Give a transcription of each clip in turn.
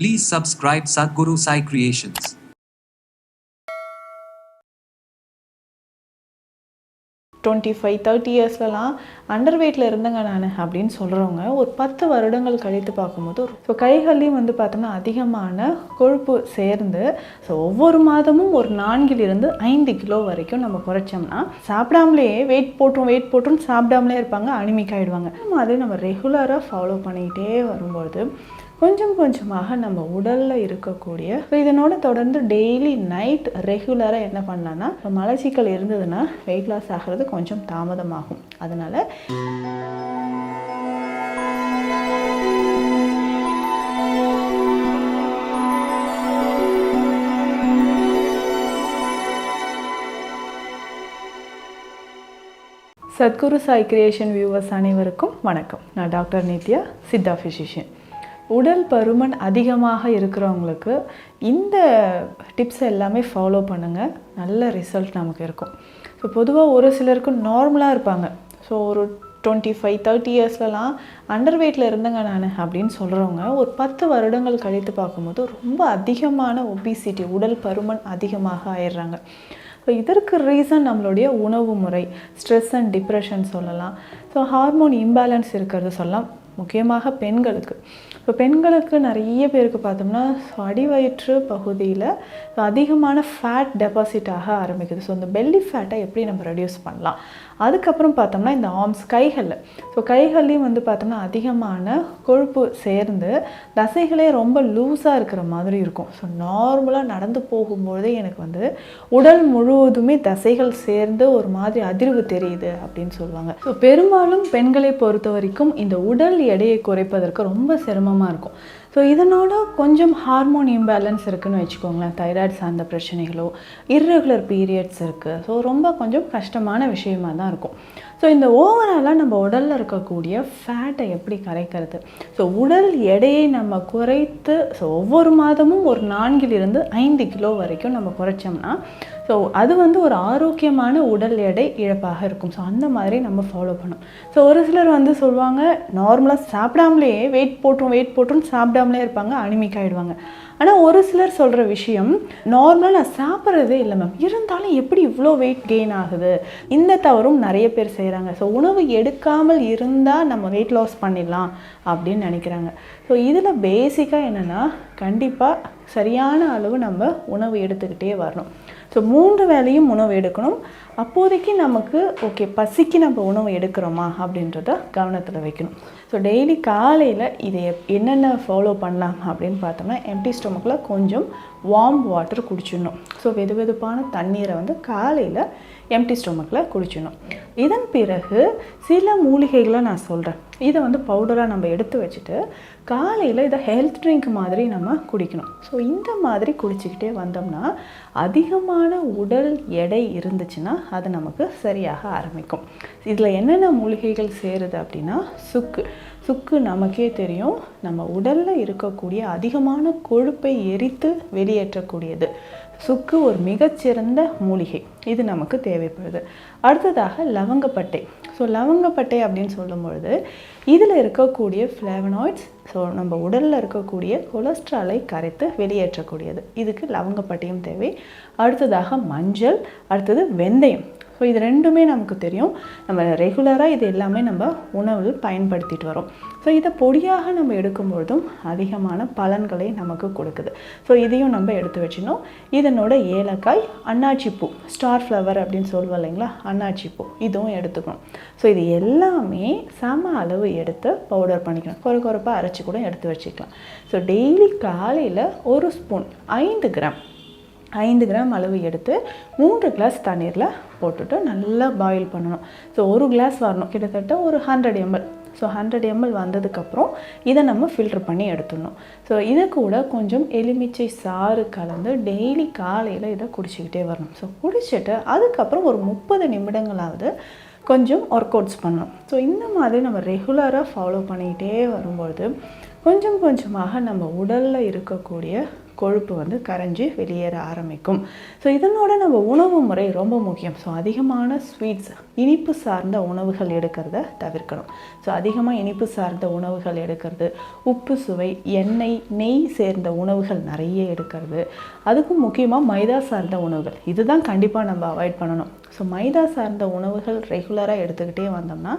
Please subscribe Sadhguru Sai Creations. Twenty five thirty இயர்ஸ்லலாம் under வெயிட்டில் இருந்தேங்க நான் அப்படின்னு சொல்கிறவங்க ஒரு பத்து வருடங்கள் கழித்து பார்க்கும்போது ஸோ கைகள்லையும் வந்து பார்த்தோம்னா அதிகமான கொழுப்பு சேர்ந்து ஸோ ஒவ்வொரு மாதமும் ஒரு நான்கிலிருந்து ஐந்து கிலோ வரைக்கும் நம்ம குறைச்சோம்னா சாப்பிடாமலேயே வெயிட் போட்டுரும் வெயிட் போட்டுரும் சாப்பிடாமலே இருப்பாங்க அனிமிக் ஆகிடுவாங்க அதே நம்ம ரெகுலராக ஃபாலோ பண்ணிக்கிட்டே வரும்போது கொஞ்சம் கொஞ்சமாக நம்ம உடலில் இருக்கக்கூடிய ஸோ இதனோட தொடர்ந்து டெய்லி நைட் ரெகுலராக என்ன பண்ணலான்னா இப்போ மலச்சிக்கல் இருந்ததுன்னா வெயிட் லாஸ் ஆகிறது கொஞ்சம் தாமதமாகும். அதனால் சத்குரு சாய் கிரியேஷன் வியூவர்ஸ் அனைவருக்கும் வணக்கம். நான் டாக்டர் நித்யா சித்தா ஃபிசிஷியன் உடல் பருமன் அதிகமாக இருக்கிறவங்களுக்கு இந்த டிப்ஸ் எல்லாமே ஃபாலோ பண்ணுங்கள் நல்ல ரிசல்ட் நமக்கு இருக்கும். ஸோ பொதுவாக ஒரு சிலருக்கு நார்மலாக இருப்பாங்க. ஸோ ஒரு டுவெண்ட்டி ஃபைவ் தேர்ட்டி இயர்ஸ்லலாம் அண்டர் வெயிட்டில் இருந்தேங்க நான் அப்படின்னு சொல்கிறவங்க ஒரு பத்து வருடங்கள் கழித்து பார்க்கும்போது ரொம்ப அதிகமான ஒபிசிட்டி உடல் பருமன் அதிகமாக ஆயிடுறாங்க. ஸோ இதற்கு ரீசன் நம்மளுடைய உணவு முறை ஸ்ட்ரெஸ் அண்ட் டிப்ரெஷன் சொல்லலாம். ஸோ ஹார்மோன் இம்பேலன்ஸ் இருக்கிறது சொல்லலாம். முக்கியமாக பெண்களுக்கு. இப்போ பெண்களுக்கு நிறைய பேருக்கு பார்த்தோம்னா அடிவயிற்று பகுதியில் அதிகமான ஃபேட் டெபாசிட் ஆக ஆரம்பிக்குது. ஸோ இந்த பெல்லி ஃபேட்டை எப்படி நம்ம ரெடியூஸ் பண்ணலாம்? அதுக்கப்புறம் பார்த்தோம்னா இந்த ஆர்ம்ஸ் கைகளில் ஸோ கைகள்லேயும் வந்து பார்த்தோம்னா அதிகமான கொழுப்பு சேர்ந்து தசைகளே ரொம்ப லூஸாக இருக்கிற மாதிரி இருக்கும். ஸோ நார்மலாக நடந்து போகும்போதே எனக்கு வந்து உடல் முழுவதுமே தசைகள் சேர்ந்து ஒரு மாதிரி அதிர்வு தெரியுது அப்படின்னு சொல்லுவாங்க. ஸோ பெரும்பாலும் பெண்களை பொறுத்த வரைக்கும் இந்த உடல் எடையை குறைப்பதற்கு ரொம்ப சிரமமாக இருக்கும். ஸோ இதனோட கொஞ்சம் ஹார்மோன் இம்பேலன்ஸ் இருக்குன்னு வச்சுக்கோங்களேன். தைராய்டு சார்ந்த பிரச்சனைகளோ இர்ரெகுலர் பீரியட்ஸ் இருக்குது ஸோ ரொம்ப கொஞ்சம் கஷ்டமான விஷயமா தான் இருக்கும். ஸோ இந்த ஓவராலாக நம்ம உடலில் இருக்கக்கூடிய ஃபேட்டை எப்படி கரைக்கிறது? ஸோ உடல் எடையை நம்ம குறைத்து ஸோ ஒவ்வொரு மாதமும் ஒரு நான்கிலிருந்து ஐந்து கிலோ வரைக்கும் நம்ம குறைச்சோம்னா ஸோ அது வந்து ஒரு ஆரோக்கியமான உடல் எடை இழப்பாக இருக்கும். ஸோ அந்த மாதிரி நம்ம ஃபாலோ பண்ணணும். ஸோ ஒரு சிலர் வந்து சொல்லுவாங்க நார்மலாக சாப்பிடாமலேயே வெயிட் போட்டுரும் வெயிட் போட்டுரும் சாப்பிடாமலே இருப்பாங்க அனிமிக் ஆகிடுவாங்க ஆனால் ஒரு சிலர் சொல்கிற விஷயம் நார்மலாக நான் சாப்பிட்றதே இல்லை மேம். இருந்தாலும் எப்படி இவ்வளோ வெயிட் கெயின் ஆகுது? இந்த தவறும் நிறைய பேர் செய்கிறாங்க ஸோ உணவு எடுக்காமல் இருந்தால் நம்ம வெயிட் லாஸ் பண்ணிடலாம் அப்படின்னு நினைக்கிறாங்க. ஸோ இதில் பேசிக்காக என்னென்னா கண்டிப்பாக சரியான அளவு நம்ம உணவு எடுத்துக்கிட்டே வரணும். ஸோ மூன்று வேளையும் உணவு எடுக்கணும். அப்போதைக்கு நமக்கு ஓகே பசிக்கு நம்ம உணவு எடுக்கிறோமா அப்படின்றத கவனத்தில் வைக்கணும். ஸோ டெய்லி காலையில் இதை என்னென்ன ஃபாலோ பண்ணலாம் அப்படின்னு பார்த்தோம்னா எம்டி ஸ்டொமக்கில் கொஞ்சம் வார்ம் வாட்டர் குடிச்சிடணும். ஸோ வெது வெதுப்பான தண்ணீரை வந்து காலையில் எம்டி ஸ்டொமக்கில் குடிச்சிடணும். இதன் பிறகு சில மூலிகைகளை நான் சொல்கிறேன் இதை வந்து பவுடராக நம்ம எடுத்து வச்சுட்டு காலையில் இதை ஹெல்த் ட்ரிங்க் மாதிரி நம்ம குடிக்கணும். ஸோ இந்த மாதிரி குடிச்சிக்கிட்டே வந்தோம்னா அதிகமான உடல் எடை இருந்துச்சுன்னா அது நமக்கு சரியாக ஆரம்பிக்கும். இதில் என்னென்ன மூலிகைகள் சேருது அப்படின்னா சுக்கு. சுக்கு நமக்கே தெரியும். நம்ம உடலில் இருக்கக்கூடிய அதிகமான கொழுப்பை எரித்து வெளியேற்றக்கூடியது. சுக்கு ஒரு மிகச்சிறந்த மூலிகை. இது நமக்கு தேவைப்படுது. அடுத்ததாக லவங்கப்பட்டை. ஸோ லவங்கப்பட்டை அப்படின்னு சொல்லும் பொழுது இதில் இருக்கக்கூடிய ஃப்ளேவனாய்ட்ஸ் ஸோ நம்ம உடலில் இருக்கக்கூடிய கொலஸ்ட்ராலை கரைத்து வெளியேற்றக்கூடியது. இதுக்கு லவங்கப்பட்டையும் தேவை. அடுத்ததாக மஞ்சள் அடுத்தது வெந்தயம். ஸோ இது ரெண்டுமே நமக்கு தெரியும். நம்ம ரெகுலராக இது எல்லாமே நம்ம உணவில் பயன்படுத்திட்டு வரோம். ஸோ இதை பொடியாக நம்ம எடுக்கும்பொழுதும் அதிகமான பலன்களை நமக்கு கொடுக்குது. ஸோ இதையும் நம்ம எடுத்து வச்சிடணும். இதனோட ஏலக்காய் அன்னாச்சிப்பூ ஸ்டார் ஃப்ளவர் அப்படின்னு சொல்லுவோம் இல்லைங்களா? அன்னாச்சிப்பூ இதுவும் எடுத்துக்கணும். ஸோ இது எல்லாமே சம அளவு எடுத்து பவுடர் பண்ணிக்கணும். குறை குறைப்பாக அரைச்சி கூட எடுத்து வச்சுக்கலாம். ஸோ டெய்லி காலையில் ஒரு ஸ்பூன் ஐந்து கிராம் ஐந்து கிராம் அளவு எடுத்து மூன்று கிளாஸ் தண்ணீரில் போட்டுட்டு நல்லா பாயில் பண்ணணும். ஸோ ஒரு கிளாஸ் வரணும். கிட்டத்தட்ட ஒரு hundred ML so hundred ML வந்ததுக்கப்புறம் இதை நம்ம ஃபில்டர் பண்ணி எடுத்துடணும். ஸோ இதை கூட கொஞ்சம் எலுமிச்சை சாறு கலந்து டெய்லி காலையில் இதை குடிச்சிக்கிட்டே வரணும். ஸோ குடிச்சிட்டு அதுக்கப்புறம் ஒரு முப்பது நிமிடங்களாவது கொஞ்சம் ஒர்க் அவுட்ஸ் பண்ணணும். ஸோ இந்த மாதிரி நம்ம ரெகுலராக ஃபாலோ பண்ணிக்கிட்டே வரும்பொழுது கொஞ்சம் கொஞ்சமாக நம்ம உடலில் இருக்கக்கூடிய கொழுப்பு வந்து கரைஞ்சி வெளியேற ஆரம்பிக்கும். ஸோ இதனோட நம்ம உணவு முறை ரொம்ப முக்கியம். ஸோ அதிகமான ஸ்வீட்ஸ் இனிப்பு சார்ந்த உணவுகள் எடுக்கிறத தவிர்க்கணும். ஸோ அதிகமாக இனிப்பு சார்ந்த உணவுகள் எடுக்கிறது உப்பு சுவை எண்ணெய் நெய் சேர்ந்த உணவுகள் நிறைய எடுக்கிறது. அதுக்கும் முக்கியமாக மைதா சார்ந்த உணவுகள். இதுதான் கண்டிப்பாக நம்ம அவாய்ட் பண்ணணும். ஸோ மைதா சார்ந்த உணவுகள் ரெகுலராக எடுத்துக்கிட்டே வந்தோம்னா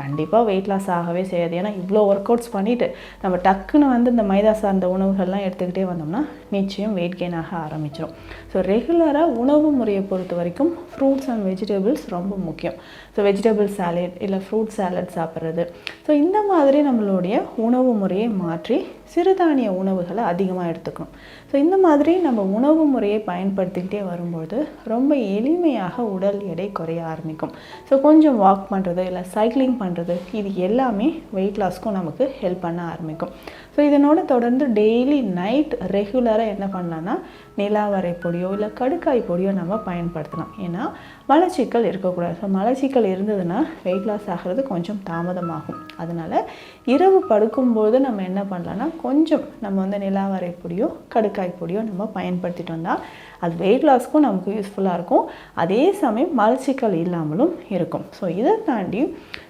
கண்டிப்பாக வெயிட் லாஸ் ஆகவே செய்யாது. ஏன்னா இவ்வளோ ஒர்க் அவுட்ஸ் பண்ணிவிட்டு நம்ம டக்குன்னு வந்து இந்த மைதா சார்ந்த உணவுகள்லாம் எடுத்துக்கிட்டே வந்தோம்னா நிச்சயம் வெயிட் கெயின் ஆக ஆரம்பிச்சிடும் ஸோ ரெகுலராக உணவு முறையை பொறுத்த வரைக்கும் ஃப்ரூட்ஸ் அண்ட் வெஜிடபிள்ஸ் ரொம்ப முக்கியம். ஸோ வெஜிடபிள் சாலட் இல்லை ஃப்ரூட் சாலட் சாப்பிட்றது. ஸோ இந்த மாதிரி நம்மளுடைய உணவு முறையை மாற்றி சிறுதானிய உணவுகளை அதிகமாக எடுத்துக்கணும். ஸோ இந்த மாதிரி நம்ம உணவு முறையை பயன்படுத்திக்கிட்டே வரும்போது ரொம்ப எளிமையாக உடல் எடை குறைய ஆரம்பிக்கும். ஸோ கொஞ்சம் வாக் பண்ணுறது இல்லை சைக்கிளிங் பண்ணுறது இது எல்லாமே வெயிட் லாஸ்க்கும் நமக்கு ஹெல்ப் பண்ண ஆரம்பிக்கும். ஸோ இதனோட தொடர்ந்து டெய்லி நைட் ரெகுலராக என்ன பண்ணலான்னா நிலாவரை பொடியோ இல்லை கடுக்காய் பொடியோ நம்ம பயன்படுத்தலாம். ஏன்னா மலச்சிக்கல் இருக்கக்கூடாது. ஸோ மலச்சிக்கல் இருந்ததுன்னா வெயிட் லாஸ் ஆகிறது கொஞ்சம் தாமதமாகும். அதனால் இரவு படுக்கும்போது நம்ம என்ன பண்ணலான்னா கொஞ்சம் நம்ம வந்து நிலாவரை பொடியோ கடுக்காய் பொடியோ நம்ம பயன்படுத்திட்டு வந்தால் அது வெயிட் லாஸ்க்கும் நமக்கு யூஸ்ஃபுல்லாக இருக்கும். அதே சமயம் மலச்சிக்கல் இல்லாமலும் இருக்கும். ஸோ இதை தாண்டி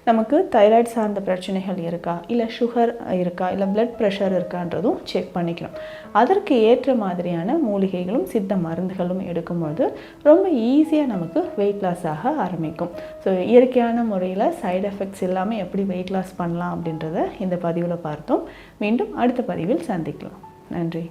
நமக்கு தைராய்டு சார்ந்த பிரச்சனைகள் இருக்கா? இல்லை சுகர் இருக்கா? இல்லை பிளட் ப்ரெஷர் இருக்கான்றதும் செக் பண்ணிக்கணும். அதற்கு ஏற்ற மாதிரியான மூலிகைகளும் சித்த மருந்துகளும் எடுக்கும்போது ரொம்ப ஈஸியாக நமக்கு வெயிட் லாஸ் ஆக ஆரம்பிக்கும். ஸோ இயற்கையான முறையில் சைடு எஃபெக்ட்ஸ் இல்லாமல் எப்படி வெயிட் லாஸ் பண்ணலாம் அப்படின்றத இந்த பதிவில் பார்த்தோம். மீண்டும் அடுத்த பதிவில் சந்திக்கலாம். நன்றி.